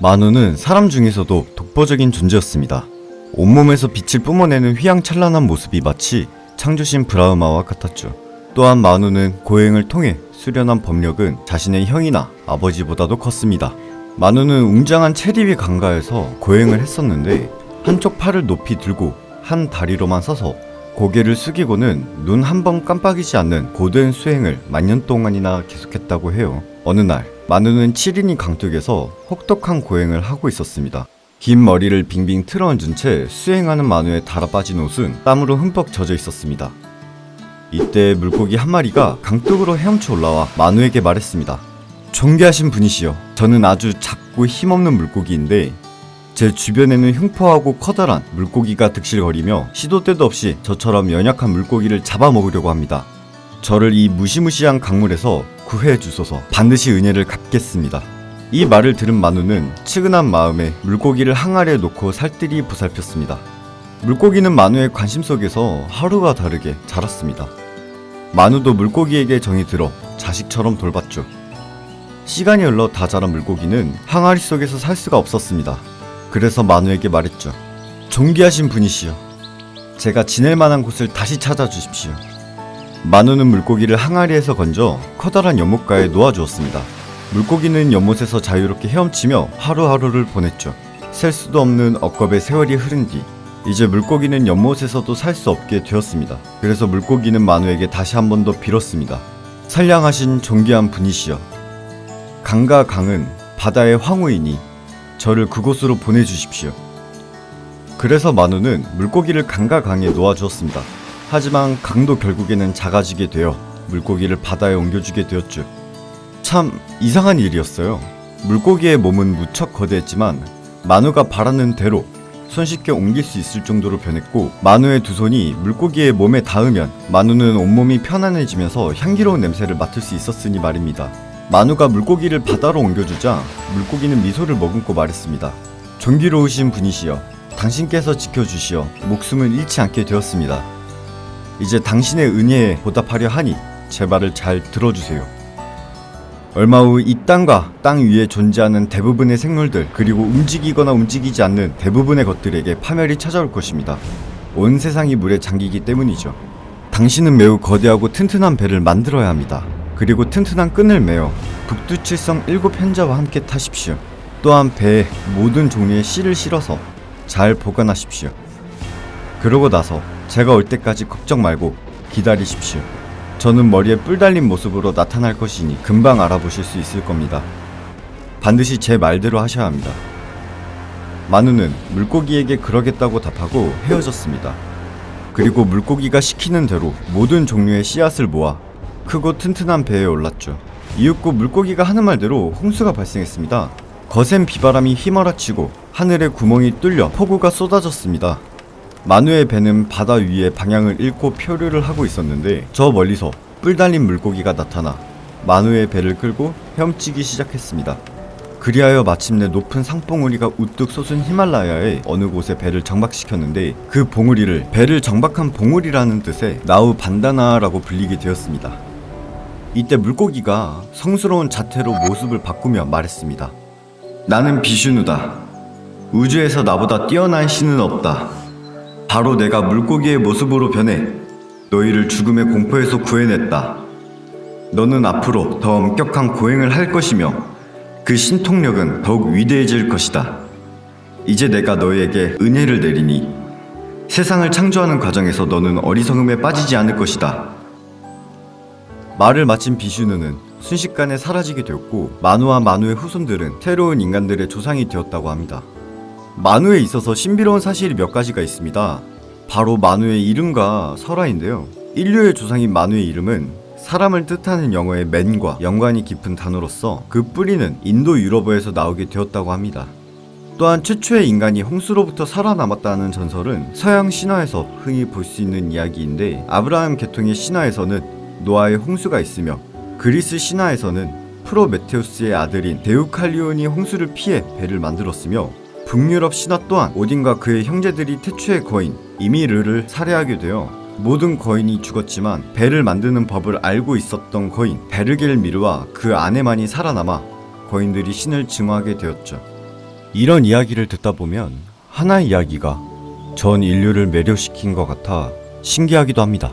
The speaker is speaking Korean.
만우는 사람 중에서도 독보적인 존재였습니다. 온몸에서 빛을 뿜어내는 휘황찬란한 모습이 마치 창조신 브라흐마와 같았죠. 또한 만우는 고행을 통해 수련한 법력은 자신의 형이나 아버지보다도 컸습니다. 만우는 웅장한 체리위 강가에서 고행을 했었는데 한쪽 팔을 높이 들고 한 다리로만 서서 고개를 숙이고는 눈 한 번 깜빡이지 않는 고된 수행을 만년 동안이나 계속했다고 해요. 어느 날 만우는 7인이 강둑에서 혹독한 고행을 하고 있었습니다. 긴 머리를 빙빙 틀어얹은 채 수행하는 만우의 달아 빠진 옷은 땀으로 흠뻑 젖어 있었습니다. 이때 물고기 한 마리가 강둑으로 헤엄쳐 올라와 만우에게 말했습니다. 존귀하신 분이시여, 저는 아주 작고 힘없는 물고기인데 제 주변에는 흉포하고 커다란 물고기가 득실거리며 시도 때도 없이 저처럼 연약한 물고기를 잡아먹으려고 합니다. 저를 이 무시무시한 강물에서 구해해 주소서 반드시 은혜를 갚겠습니다. 이 말을 들은 만우는 치근한 마음에 물고기를 항아리에 놓고 살뜰히 보살폈습니다. 물고기는 만우의 관심 속에서 하루가 다르게 자랐습니다. 만우도 물고기에게 정이 들어 자식처럼 돌봤죠. 시간이 흘러 다 자란 물고기는 항아리 속에서 살 수가 없었습니다. 그래서 만우에게 말했죠. 존귀하신 분이시여. 제가 지낼 만한 곳을 다시 찾아주십시오. 만우는 물고기를 항아리에서 건져 커다란 연못가에 놓아주었습니다. 물고기는 연못에서 자유롭게 헤엄치며 하루하루를 보냈죠. 셀 수도 없는 억겁의 세월이 흐른 뒤 이제 물고기는 연못에서도 살 수 없게 되었습니다. 그래서 물고기는 만우에게 다시 한 번 더 빌었습니다. 선량하신 존귀한 분이시여. 강과 강은 바다의 황후이니 저를 그곳으로 보내주십시오. 그래서 만우는 물고기를 강과 강에 놓아주었습니다. 하지만 강도 결국에는 작아지게 되어 물고기를 바다에 옮겨주게 되었죠. 참 이상한 일이었어요. 물고기의 몸은 무척 거대했지만 만우가 바라는 대로 손쉽게 옮길 수 있을 정도로 변했고 만우의 두 손이 물고기의 몸에 닿으면 만우는 온몸이 편안해지면서 향기로운 냄새를 맡을 수 있었으니 말입니다. 만우가 물고기를 바다로 옮겨주자 물고기는 미소를 머금고 말했습니다. 존귀로우신 분이시여 당신께서 지켜주시어 목숨을 잃지 않게 되었습니다. 이제 당신의 은혜에 보답하려 하니 제 말을 잘 들어주세요. 얼마 후 이 땅과 땅 위에 존재하는 대부분의 생물들 그리고 움직이거나 움직이지 않는 대부분의 것들에게 파멸이 찾아올 것입니다. 온 세상이 물에 잠기기 때문이죠. 당신은 매우 거대하고 튼튼한 배를 만들어야 합니다. 그리고 튼튼한 끈을 매어 북두칠성 일곱 현자와 함께 타십시오. 또한 배에 모든 종류의 씨를 실어서 잘 보관하십시오. 그러고 나서 제가 올 때까지 걱정 말고 기다리십시오. 저는 머리에 뿔 달린 모습으로 나타날 것이니 금방 알아보실 수 있을 겁니다. 반드시 제 말대로 하셔야 합니다. 만우는 물고기에게 그러겠다고 답하고 헤어졌습니다. 그리고 물고기가 시키는 대로 모든 종류의 씨앗을 모아 크고 튼튼한 배에 올랐죠. 이윽고 물고기가 하는 말대로 홍수가 발생했습니다. 거센 비바람이 휘몰아치고 하늘에 구멍이 뚫려 폭우가 쏟아졌습니다. 만우의 배는 바다 위에 방향을 잃고 표류를 하고 있었는데 저 멀리서 뿔 달린 물고기가 나타나 만우의 배를 끌고 헤엄치기 시작했습니다. 그리하여 마침내 높은 상봉우리가 우뚝 솟은 히말라야의 어느 곳에 배를 정박시켰는데 그 봉우리를 배를 정박한 봉우리라는 뜻의 나우 반다나라고 불리게 되었습니다. 이때 물고기가 성스러운 자태로 모습을 바꾸며 말했습니다. 나는 비슈누다. 우주에서 나보다 뛰어난 신은 없다. 바로 내가 물고기의 모습으로 변해 너희를 죽음의 공포에서 구해냈다. 너는 앞으로 더 엄격한 고행을 할 것이며 그 신통력은 더욱 위대해질 것이다. 이제 내가 너희에게 은혜를 내리니 세상을 창조하는 과정에서 너는 어리석음에 빠지지 않을 것이다. 말을 마친 비슈누는 순식간에 사라지게 되었고 마누와 마누의 후손들은 새로운 인간들의 조상이 되었다고 합니다. 마누에 있어서 신비로운 사실이 몇 가지가 있습니다. 바로 마누의 이름과 설화인데요. 인류의 조상인 마누의 이름은 사람을 뜻하는 영어의 맨과 연관이 깊은 단어로서 그 뿌리는 인도 유럽어에서 나오게 되었다고 합니다. 또한 최초의 인간이 홍수로부터 살아남았다는 전설은 서양 신화에서 흔히 볼 수 있는 이야기인데 아브라함 계통의 신화에서는 노아의 홍수가 있으며 그리스 신화에서는 프로메테우스의 아들인 데우칼리온이 홍수를 피해 배를 만들었으며 북유럽 신화 또한 오딘과 그의 형제들이 태초의 거인 이미르를 살해하게 되어 모든 거인이 죽었지만 배를 만드는 법을 알고 있었던 거인 베르겔미르와 그 아내만이 살아남아 거인들이 신을 증오하게 되었죠. 이런 이야기를 듣다 보면 하나의 이야기가 전 인류를 매료시킨 것 같아 신기하기도 합니다.